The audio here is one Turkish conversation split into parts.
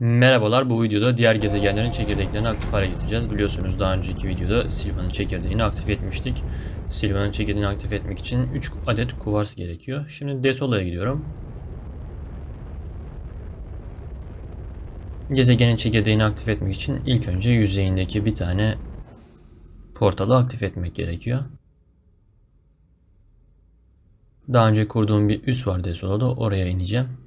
Merhabalar bu videoda diğer gezegenlerin çekirdeklerini aktif hale getireceğiz. Biliyorsunuz daha önceki videoda Silva'nın çekirdeğini aktif etmiştik. Silva'nın çekirdeğini aktif etmek için 3 adet kuvars gerekiyor. Şimdi Desola'ya gidiyorum. Gezegenin çekirdeğini aktif etmek için ilk önce yüzeyindeki bir tane portalı aktif etmek gerekiyor. Daha önce kurduğum bir üs var Desola'da oraya ineceğim.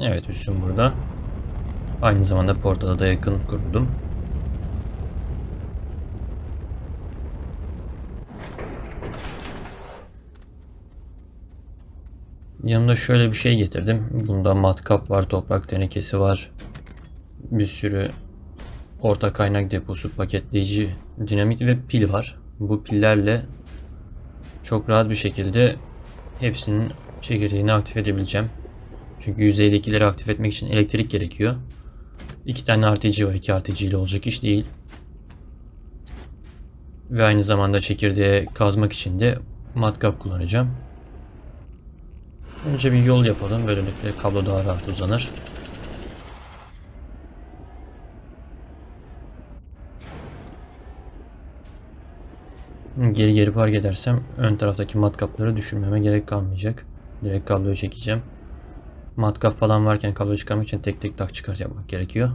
Evet üstüm burada. Aynı zamanda portala da yakın kurdum. Yanımda şöyle bir şey getirdim. Bunda matkap var, toprak tenekesi var. Bir sürü orta kaynak deposu, paketleyici, dinamit ve pil var. Bu pillerle çok rahat bir şekilde hepsinin çekirdeğini aktif edebileceğim. Çünkü yüzeydekileri aktif etmek için elektrik gerekiyor. İki tane RTG var. İki RTG ile olacak iş değil. Ve aynı zamanda çekirdeğe kazmak için de matkap kullanacağım. Önce bir yol yapalım. Böylelikle kablo daha rahat uzanır. Geri geri park edersem ön taraftaki matkapları düşürmeme gerek kalmayacak. Direkt kabloyu çekeceğim. Matkap falan varken kablo çıkarmak için tek tek tak çıkar yapmak gerekiyor.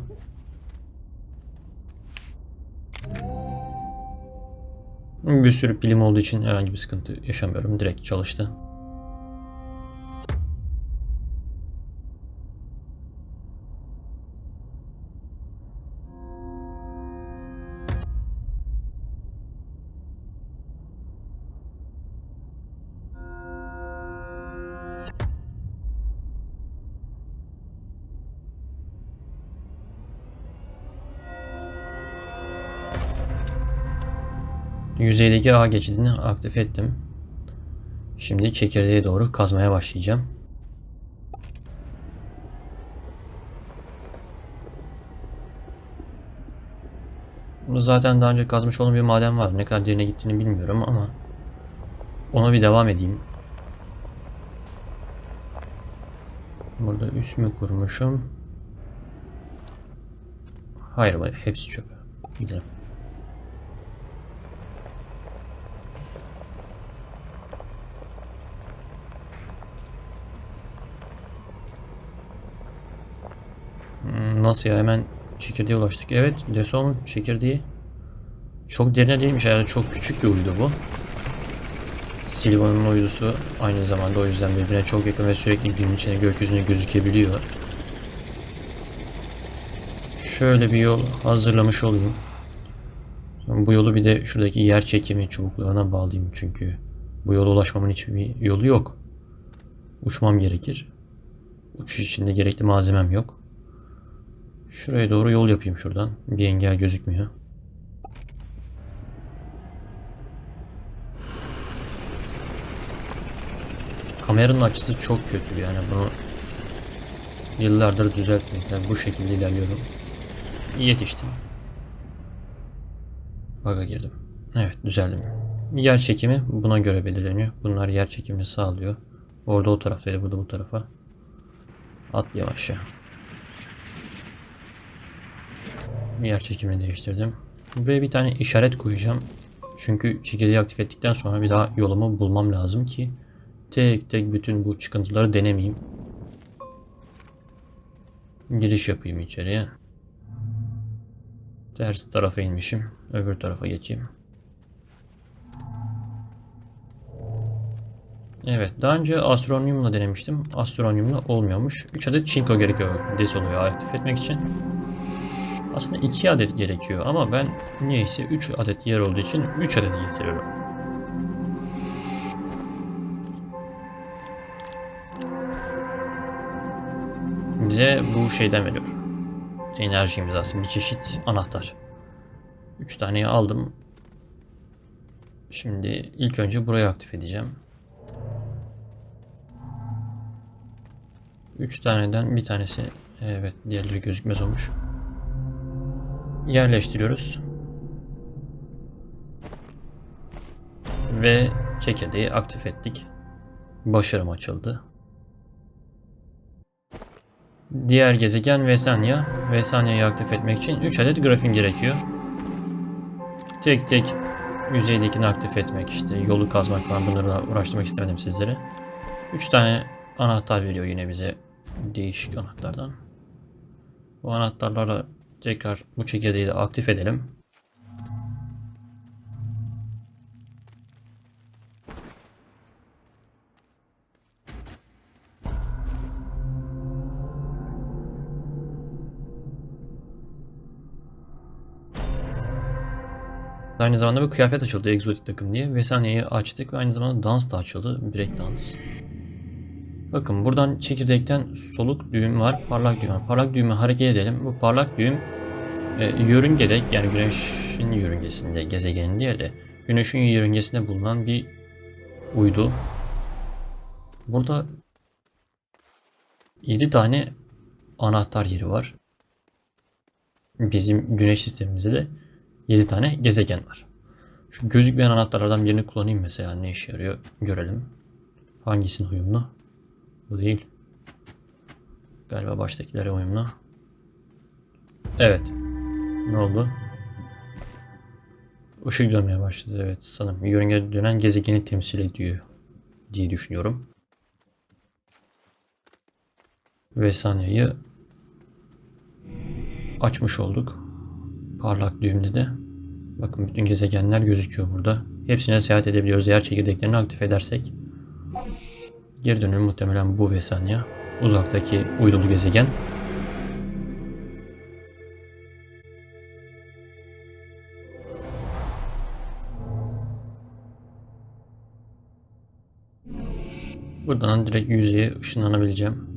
Bir sürü pilim olduğu için herhangi bir sıkıntı yaşamıyorum. Direkt çalıştı. Yüzeydeki ağ geçidini aktif ettim. Şimdi çekirdeğe doğru kazmaya başlayacağım. Bunu zaten daha önce kazmış olan bir maden var. Ne kadar derine gittiğini bilmiyorum ama ona bir devam edeyim. Burada üst mü kurmuşum? Hayır, hepsi çöp. Gidelim. Hmm, Nasıl ya hemen çekirdeğe ulaştık. Evet Deson çekirdeği çok derine değilmiş herhalde çok küçük bir uydu bu. Silva'nın uydusu aynı zamanda o yüzden birbirine çok yakın ve sürekli gün içine gökyüzüne gözükebiliyor. Şöyle bir yol hazırlamış olayım. Bu yolu bir de şuradaki yer çekimi çubuklarına bağlayayım çünkü bu yola ulaşmamın hiçbir yolu yok. Uçmam gerekir. Uçuş için de gerekli malzemem yok. Şuraya doğru yol yapayım şuradan. Bir engel gözükmüyor. Kameranın açısı çok kötü yani bunu yıllardır düzeltmekten bu şekilde ilerliyorum. Yetiştim. Baga girdim. Evet düzeldim. Yer çekimi buna göre belirleniyor. Bunlar yer çekimini sağlıyor. Orada o taraftaydı burada bu tarafa. Atlayayım aşağı. Yer çekimini değiştirdim. Buraya bir tane işaret koyacağım. Çünkü çekirdeği aktif ettikten sonra bir daha yolumu bulmam lazım ki tek tek bütün bu çıkıntıları denemeyeyim. Giriş yapayım içeriye. Ters tarafa inmişim. Öbür tarafa geçeyim. Evet, daha önce astronyumla denemiştim. Astronyumla olmuyormuş. 3 adet çinko gerekiyor Desolo'yu aktif etmek için. Aslında 2 adet gerekiyor ama ben niyeyse 3 adet yer olduğu için 3 adet getiriyorum. Bize bu şeyden veriyor. Enerji imzası bir çeşit anahtar. 3 taneyi aldım. Şimdi ilk önce burayı aktif edeceğim. 3 taneden bir tanesi evet diğerleri gözükmez olmuş yerleştiriyoruz. Ve çekirdeği aktif ettik. Başarım açıldı. Diğer gezegen Vesanya. Vesanya'yı aktif etmek için 3 adet grafin gerekiyor. Tek tek yüzeydekini aktif etmek işte yolu kazmak falan bunları uğraştırmak istemedim sizlere. 3 tane anahtar veriyor yine bize değişik anahtardan. Bu anahtarlarla tekrar bu çekirdeği de aktif edelim. Aynı zamanda bir kıyafet açıldı egzotik takım diye. Vesaniye'yi açtık ve aynı zamanda dans da açıldı. Break dans. Bakın buradan çekirdekten soluk düğüm var, parlak düğüm var. Parlak düğümü hareket edelim. Bu parlak düğüm e, yörüngede yani güneşin yörüngesinde gezegenin değil de güneşin yörüngesinde bulunan bir uydu. Burada 7 tane anahtar yeri var. Bizim güneş sistemimizde de 7 tane gezegen var. Şu gözükmeyen anahtarlardan birini kullanayım mesela ne işe yarıyor görelim. Hangisinin uyumlu? Bu değil. Galiba baştakilere uyumlu. Evet. Ne oldu? Işık dönmeye başladı evet sanırım. Yörünge dönen gezegeni temsil ediyor diye düşünüyorum. Ve saniyeyi açmış olduk. Parlak düğümde de bakın bütün gezegenler gözüküyor burada. Hepsine seyahat edebiliyoruz eğer çekirdeklerini aktif edersek. Geri dönüm muhtemelen bu Vesanya. Uzaktaki uydulu gezegen. Buradan direkt yüzeye ışınlanabileceğim.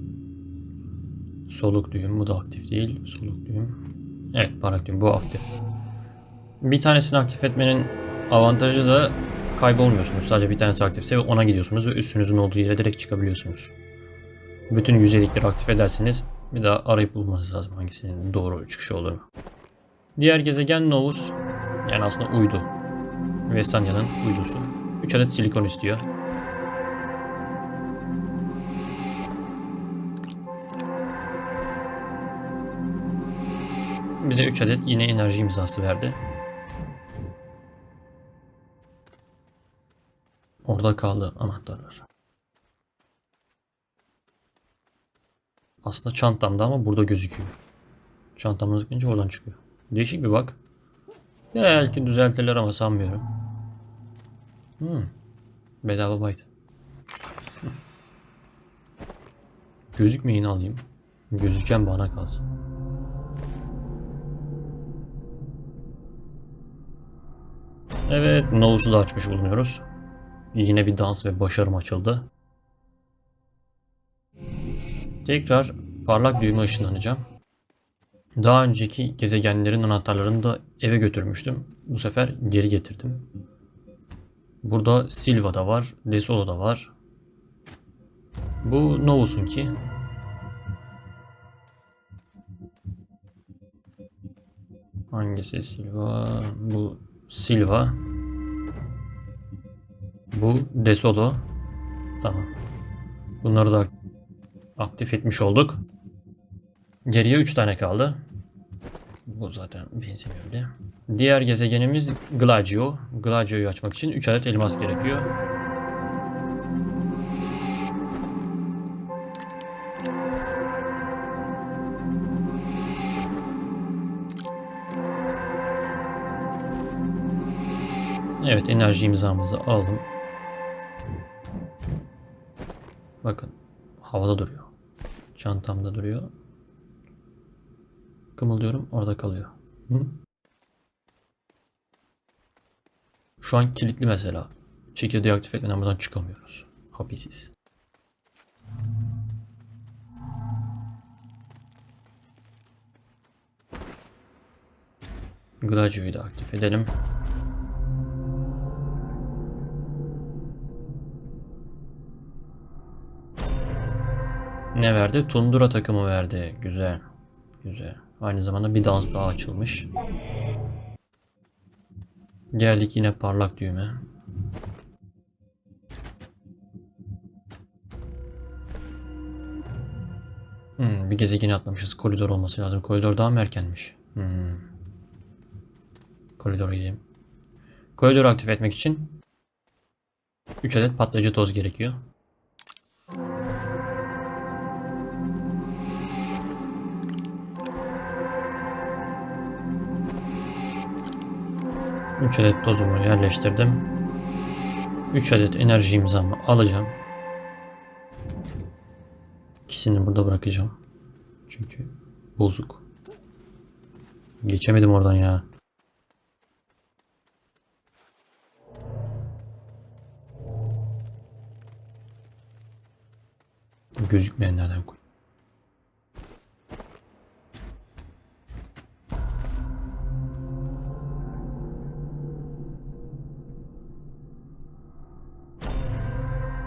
Soluk düğüm bu da aktif değil. Soluk düğüm. Evet parlak düğüm bu aktif. Bir tanesini aktif etmenin avantajı da kaybolmuyorsunuz. Sadece bir tanesi aktifse ona gidiyorsunuz ve üstünüzün olduğu yere direkt çıkabiliyorsunuz. Bütün yüzeylikleri aktif ederseniz bir daha arayıp bulmanız lazım hangisinin doğru çıkışı olduğunu. Diğer gezegen Novus yani aslında uydu. Vesanya'nın uydusu. 3 adet silikon istiyor. Bize 3 adet yine enerji imzası verdi. Orada kaldı anahtarlar. Aslında çantamda ama burada gözüküyor. Çantamda gözükünce oradan çıkıyor. Değişik bir bak. Belki düzeltirler ama sanmıyorum. Hmm. Bedava byte. Gözükmeyeni alayım. Gözüken bana kalsın. Evet, Novus'u da açmış bulunuyoruz. Yine bir dans ve başarım açıldı. Tekrar parlak düğme ışınlanacağım. Daha önceki gezegenlerin anahtarlarını da eve götürmüştüm. Bu sefer geri getirdim. Burada Silva'da var, Desolo'da var. Bu Novus'un ki. Hangisi Silva? Bu Silva. Bu Desolo. Tamam. Bunları da aktif etmiş olduk. Geriye 3 tane kaldı. Bu zaten benzemiyor bile. Diğer gezegenimiz Glagio. Glagio'yu açmak için 3 adet elmas gerekiyor. Evet enerji imzamızı alalım. Bakın havada duruyor. Çantamda duruyor. Kımıldıyorum orada kalıyor. Hı? Şu an kilitli mesela. Çekirdeği aktif etmeden buradan çıkamıyoruz. Hapisiz. Glacio'yu da aktif edelim. Ne verdi? Tundura takımı verdi. Güzel. Güzel. Aynı zamanda bir dans daha açılmış. Geldik yine parlak düğme. Hmm, bir gezegeni atlamışız. Koridor olması lazım. Koridor daha mı erkenmiş? Hmm. Koridora gideyim. Koridoru aktif etmek için 3 adet patlayıcı toz gerekiyor. Üç adet tozumu yerleştirdim. 3 adet enerji imzamı alacağım. İkisini burada bırakacağım. Çünkü bozuk. Geçemedim oradan ya. Gözükmeyenlerden koy.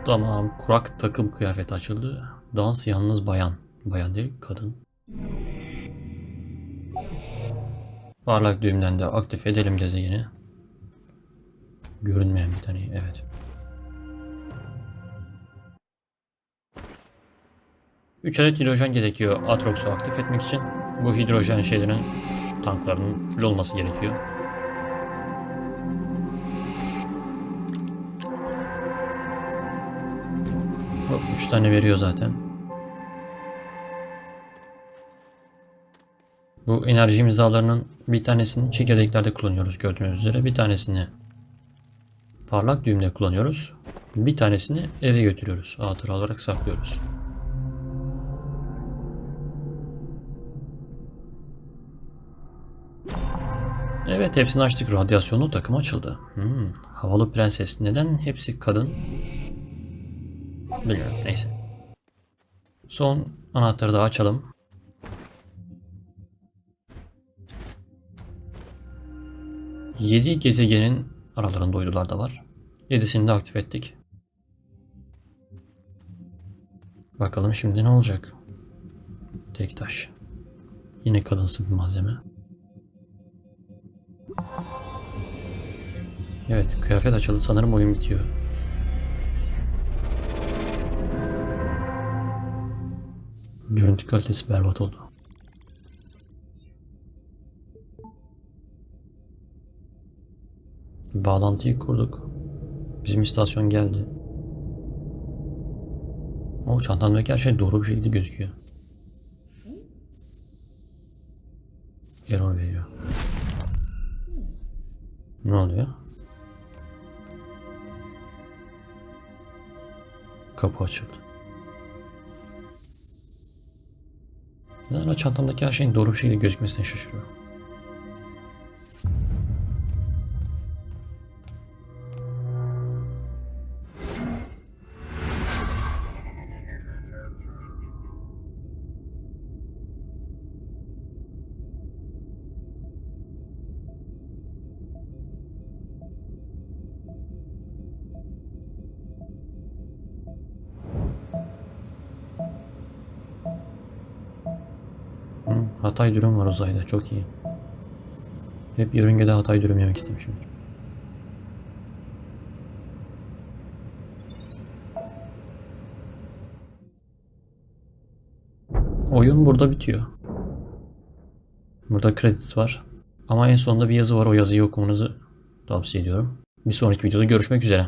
Tamam. Kurak takım kıyafeti açıldı. Dans yalnız bayan. Bayan değil kadın. Parlak düğümden de aktif edelim gezegeni. Görünmeyen bir tane. Evet. Üç adet hidrojen gerekiyor Atrox'u aktif etmek için. Bu hidrojen şeylerin tanklarının full olması gerekiyor. Hop, üç tane veriyor zaten. Bu enerji imzalarının bir tanesini çekirdeklerde kullanıyoruz gördüğünüz üzere. Bir tanesini parlak düğümde kullanıyoruz. Bir tanesini eve götürüyoruz. Hatıra olarak saklıyoruz. Evet hepsini açtık. Radyasyonlu takım açıldı. Hmm, havalı prenses. Neden hepsi kadın? Bilmiyorum. Neyse. Son anahtarı da açalım. Yedi gezegenin aralarında uydular da var. Yedisini de aktif ettik. Bakalım şimdi ne olacak? Tek taş. Yine kalınsın bir malzeme. Evet, kıyafet açıldı. Sanırım oyun bitiyor. Görüntü kalitesi berbat oldu. Bağlantıyı kurduk. Bizim istasyon geldi. O çantamdaki her şey doğru bir şekilde gözüküyor. Error veriyor. Ne oluyor? Kapı açıldı. Neden çantamdaki her şeyin doğru bir şekilde gözükmesine şaşırıyorum. Hatay dürüm var uzayda çok iyi. Hep yörüngede Hatay dürüm yemek istemişimdir. Oyun burada bitiyor. Burada credits var. Ama en sonunda bir yazı var. O yazıyı okumanızı tavsiye ediyorum. Bir sonraki videoda görüşmek üzere.